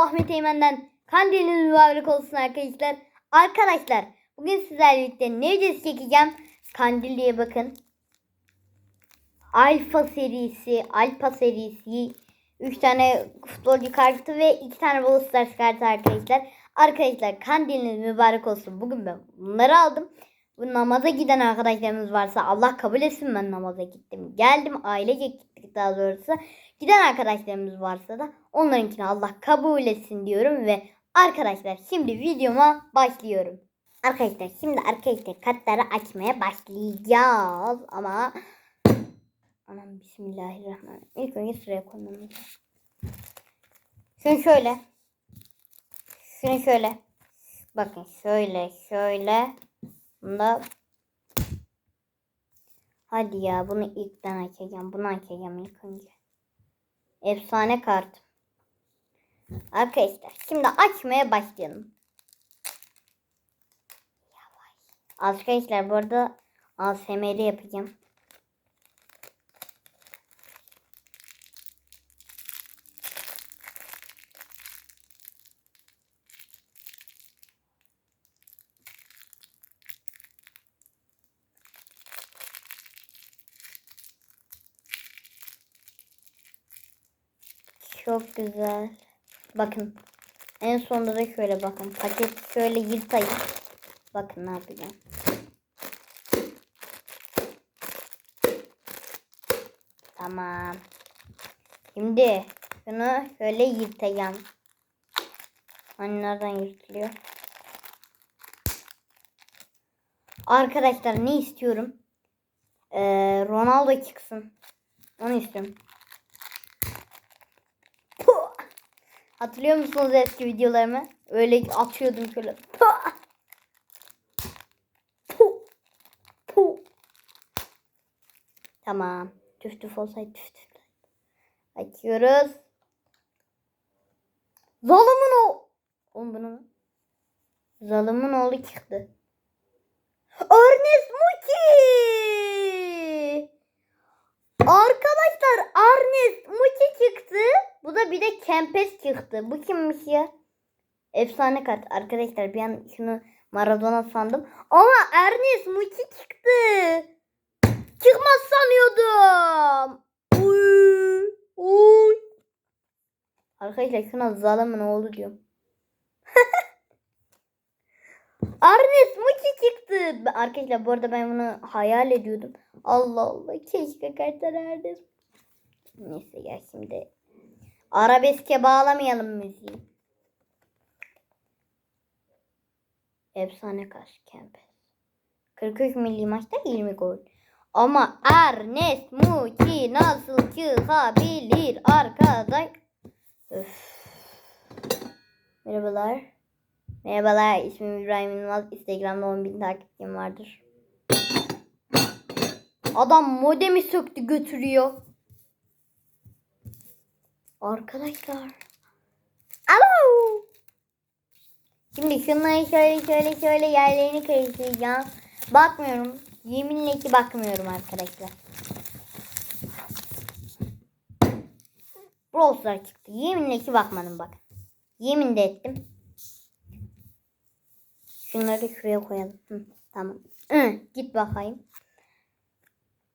Ahmet Eymen'den kandiliniz mübarek olsun arkadaşlar. Arkadaşlar bugün sizlerle birlikte ne videosu çekeceğim? Kandil diye bakın. Alfa serisi, Alfa serisi 3 tane futbolcu kartı ve 2 tane Brawl Stars kartı arkadaşlar. Arkadaşlar kandiliniz mübarek olsun. Bugün ben bunları aldım. Bu namaza giden arkadaşlarımız varsa Allah kabul etsin ben namaza gittim. Geldim ailece gittik daha doğrusu. Giden arkadaşlarımız varsa da onlarınkini Allah kabul etsin diyorum ve arkadaşlar şimdi videoma başlıyorum. Arkadaşlar şimdi arkadaşlar kartları açmaya başlayacağız ama Anam bismillahirrahmanirrahim. İlk önce sıraya koymam lazım. Şunu şöyle. Şunu şöyle. Bakın şöyle şöyle. Bunda Hadi ya bunu ilkten açacağım. Bunu açacağım ilk önce. Efsane kart. Arkadaşlar şimdi açmaya başlayalım. Yavaş. Arkadaşlar bu arada ASMR yapacağım. Çok güzel. Bakın. En sonunda da şöyle bakın. Paket şöyle yırtayım. Bakın ne yapacağım. Tamam. Şimdi şunu şöyle yırtacağım. Hani nereden yırtılıyor? Arkadaşlar ne istiyorum? Ee, Ronaldo çıksın. Onu istiyorum. Hatırlıyor musunuz eski videolarımı? Öyle atıyordum şöyle. Tamam. Tüf tüf olsaydı tüf tüf. Açıyoruz. Zalımın o. Oğlum bunu? Zalımın oğlu çıktı. Ernest Muki. Arkadaşlar Ernest Muki çıktı. Bu da bir de Kempes çıktı. Bu kimmiş ya? Efsane kart. Arkadaşlar bir an şunu Maradona sandım. Ama Ernest Muki çıktı. Çıkmaz sanıyordum. Uy, uy. Arkadaşlar şuna zalımın oğlu diyorum. Ernest Muki çıktı. Arkadaşlar bu arada ben bunu hayal ediyordum. Allah Allah keşke kartlar Ernest. Neyse ya şimdi arabeske bağlamayalım müziği. Efsane karşı Kempes. 43 milli maçta 20 gol. Ama Ernest Muki nasıl çıkabilir arkadaş? Öf. Merhabalar. Merhabalar ismim İbrahim Yılmaz. Instagram'da 10.000 takipçim vardır. Adam modemi söktü götürüyor. Arkadaşlar. Alo. Şimdi şunları şöyle şöyle şöyle yerlerini karıştıracağım. Bakmıyorum. Yeminle ki bakmıyorum arkadaşlar. Brawl çıktı. Yeminle ki bakmadım bak. Yemin de ettim. Şunları şuraya koyalım. Hı, tamam. Hı, git bakayım.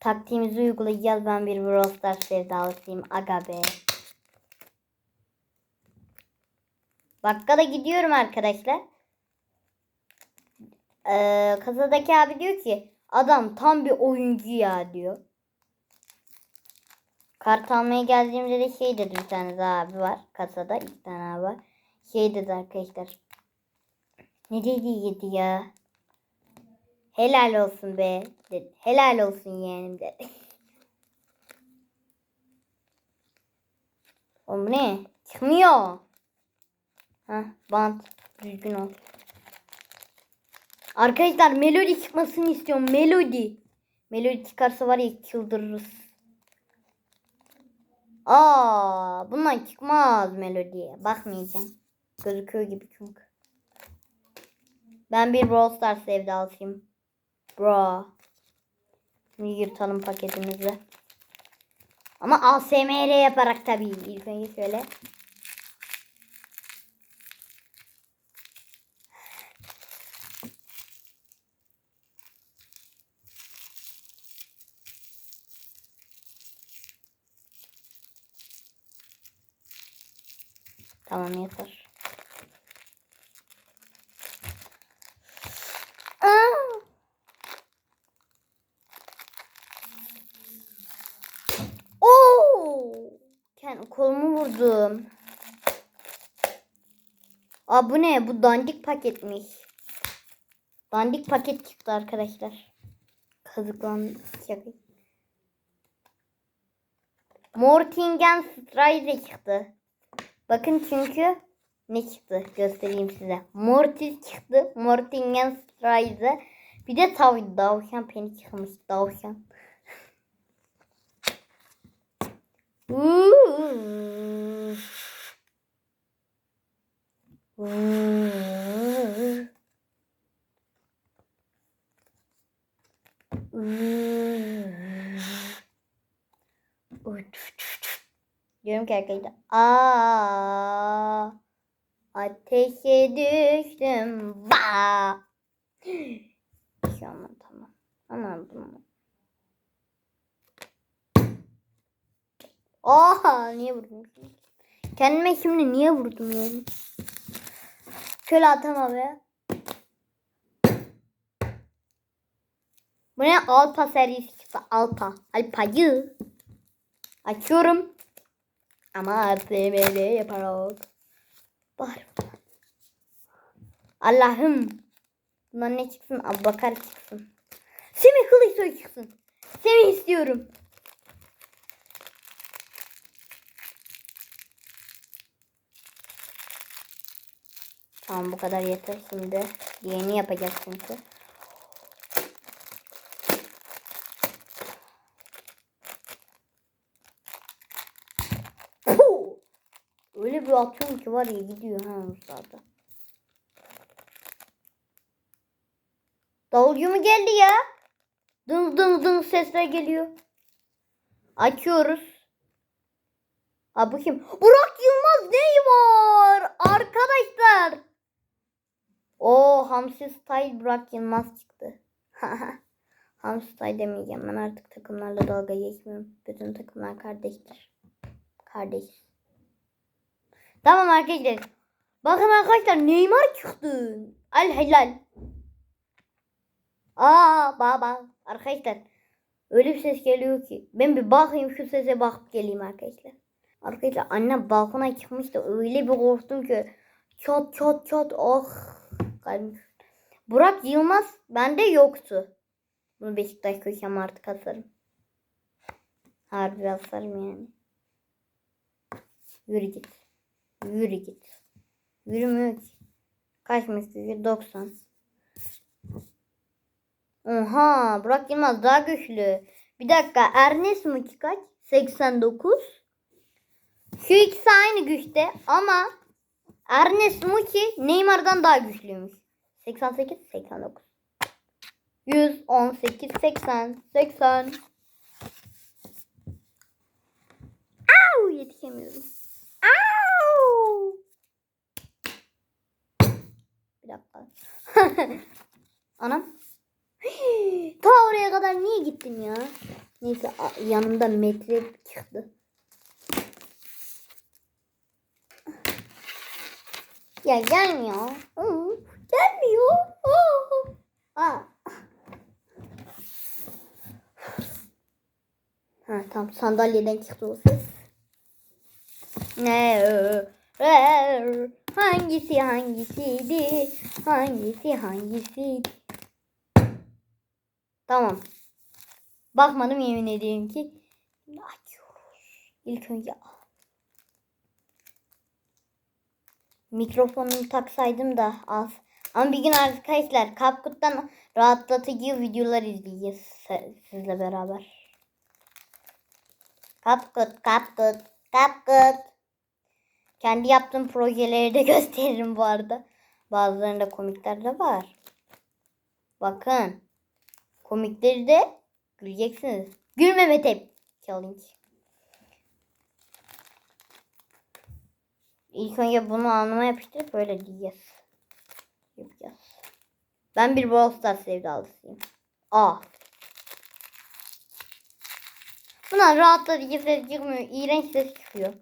Taktiğimizi uygulayacağız. Ben bir Brawl Stars sevdalısıyım. Aga be. Bakkala gidiyorum arkadaşlar. Ee, kasadaki abi diyor ki adam tam bir oyuncu ya diyor. Kart almaya geldiğimde de şey dedi bir tane daha abi var. Kasada iki tane abi var. Şey dedi arkadaşlar. Ne dediydi ya? Helal olsun be dedi. Helal olsun yeğenim dedi. Oğlum ne? Çıkmıyor. Heh, bant. Düzgün ol. Arkadaşlar melodi çıkmasını istiyorum. Melodi. Melodi çıkarsa var ya çıldırırız. Aa, bundan çıkmaz melodiye. Bakmayacağım. Gözüküyor gibi çünkü. Ben bir Brawl Stars sevdalısıyım. Bro. Yırtalım paketimizi. Ama ASMR yaparak tabii. İlk önce şöyle. Tamam yeter. Aa bu ne? Bu dandik paketmiş. Dandik paket çıktı arkadaşlar. Kazıklan şaka. Mortingen Strider çıktı. Bakın çünkü ne çıktı göstereyim size. Mortis çıktı. Mortingen Strider. Bir de tav davşan peni çıkmış. Davşan. Uuu. Diyorum ki arkadaşlar. Aa, ateşe düştüm. Ba. Bir şey olmadı tamam. Anladım. Oha niye vurdum? Kendime şimdi niye vurdum yani? Şöyle atama be. Bu ne? Alpa serisi. Alpa. Alpayı. Açıyorum. Ama böyle yaparak. Var. Allah'ım. Bundan ne çıksın? Abubakar çıksın. Semih Kılıçsoy çıksın. Semih istiyorum. Tamam bu kadar yeter şimdi. Yeni yapacağız çünkü. Öyle bir atıyorum ki var ya gidiyor ha zaten. Davulcu mu geldi ya? Dın dın dın sesler geliyor. Açıyoruz. Ha bu kim? Burak Yılmaz neyi var? Arkadaşlar. O Hamsi Style Burak Yılmaz çıktı. Hamsi Style demeyeceğim. Ben artık takımlarla dalga geçmiyorum. Bütün takımlar kardeştir. Kardeş. Tamam arkadaşlar. Bakın arkadaşlar Neymar çıktı. Al helal. Aa baba. Arkadaşlar. Öyle bir ses geliyor ki. Ben bir bakayım şu sese bakıp geleyim arkadaşlar. Arkadaşlar annem balkona çıkmış da öyle bir korktum ki. Çat çat çat oh. Kalbim. Burak Yılmaz bende yoktu. Bunu Beşiktaş köşem artık asarım. Harbi asarım yani. Yürü git. Yürü git. Yürümüyor ki. Kaçmış gücü? 90. Oha Burak Yılmaz daha güçlü. Bir dakika Ernest Muçi kaç? 89. Şu ikisi aynı güçte ama Ernest Muçi Neymar'dan daha güçlüymüş. 88, 89. 118, 80, 80. Au yetişemiyorum. Au. Bir dakika. Anam. Ta oraya kadar niye gittim ya? Neyse yanımda metre çıktı. Ya gelmiyor. Hı, gelmiyor. Hı. Aa. Ha tamam sandalyeden çıktı o ses. Ne? Hangisi hangisiydi? Hangisi hangisiydi? Tamam. Bakmadım yemin ediyorum ki. Açıyoruz. İlk önce mikrofonumu taksaydım da az. Ama bir gün arkadaşlar CapCut'tan rahatlatıcı videolar izleyeceğiz sizle beraber. CapCut, CapCut, CapCut. Kendi yaptığım projeleri de gösteririm bu arada. Bazılarında komikler de var. Bakın. Komikleri de güleceksiniz. Gülmeme tep challenge. İlk önce bunu alnıma yapıştırıp böyle diyeceğiz. Yapacağız. Ben bir Brawl Stars sevdalısıyım. A. Buna rahatlatıcı ses çıkmıyor. İğrenç ses çıkıyor.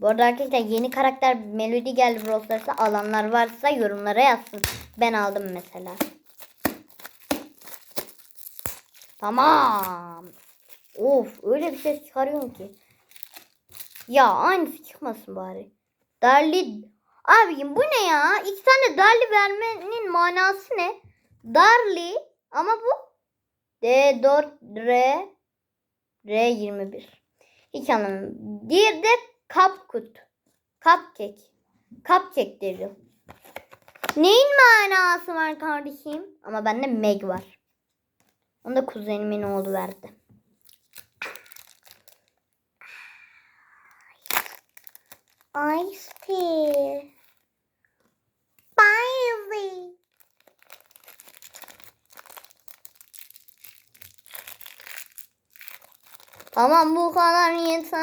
Bu arada arkadaşlar yeni karakter Melody geldi Brawl. Alanlar varsa yorumlara yazsın. Ben aldım mesela. Tamam. Of öyle bir ses çıkarıyorum ki. Ya aynısı çıkmasın bari. Darli. Abicim bu ne ya? İki tane Darli vermenin manası ne? Darli ama bu D4 R R21. Hiç anlamadım. Diğeri de Cupkut. Cupcake. Cupcake diyor. Neyin manası var kardeşim? Ama bende Meg var. Onu da kuzenimin oğlu verdi. Ice tea. Bailey. Tamam bu kadar yeter.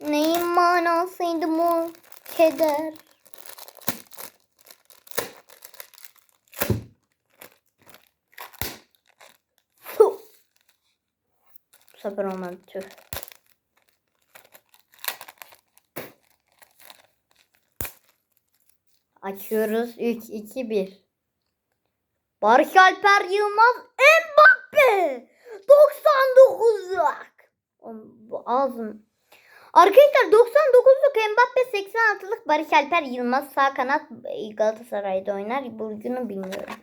Neyin manasıydı bu keder? Bu sefer olmadı tüh. Açıyoruz. 3, 2, 1. Barış Alper Yılmaz Mbappe. 99 bak. Oğlum, Bu ağzım. Arkadaşlar 99'luk Mbappe 86'lık Barış Alper Yılmaz sağ kanat Galatasaray'da oynar. Burcunu bilmiyorum.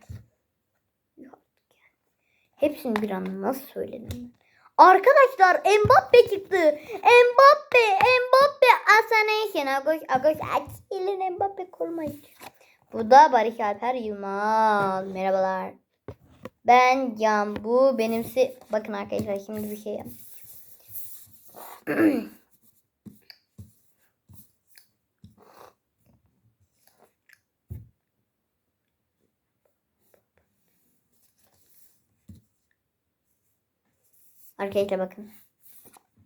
Hepsini bir anda nasıl söyledim? Arkadaşlar Mbappe çıktı. Mbappe, Mbappe Asanation. Agoş, agoş, açılın Mbappe kolmayı. Bu da Barış Alper Yılmaz. Merhabalar. Ben Can. Bu benimsi. Bakın arkadaşlar şimdi bir şey. Arkadaşlar bakın.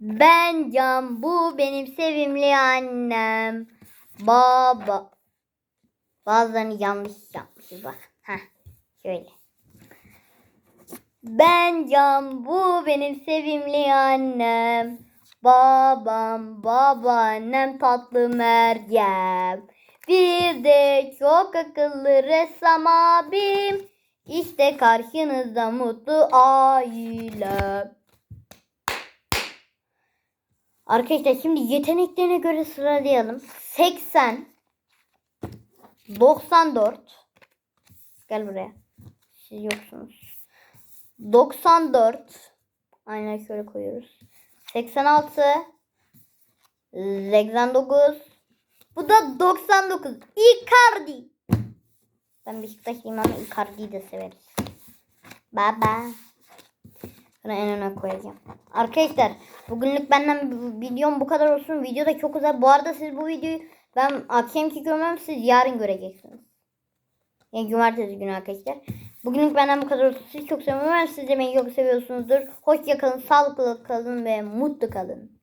Ben Can. Bu benim sevimli annem. Baba. Bazılarını yanlış yapmışız bak. Heh, şöyle. Ben Can, bu benim sevimli annem. Babam, babaannem tatlı Meryem. Bir de çok akıllı ressam abim. İşte karşınızda mutlu ailem. Arkadaşlar şimdi yeteneklerine göre sıralayalım. 80 94 Gel buraya. Siz yoksunuz. 94 Aynen şöyle koyuyoruz. 86 89 Bu da 99 Icardi Ben Beşiktaşlıyım ama Icardi'yi de severiz. Baba. Bunu en öne koyacağım. Arkadaşlar bugünlük benden videom bu kadar olsun. Video da çok güzel. Bu arada siz bu videoyu ben akşamki görmem siz yarın göreceksiniz. Yani cumartesi günü arkadaşlar. Bugünlük benden bu kadar olsun. Sizi çok seviyorum. Siz de beni çok seviyorsunuzdur. Hoşça kalın, sağlıklı kalın ve mutlu kalın.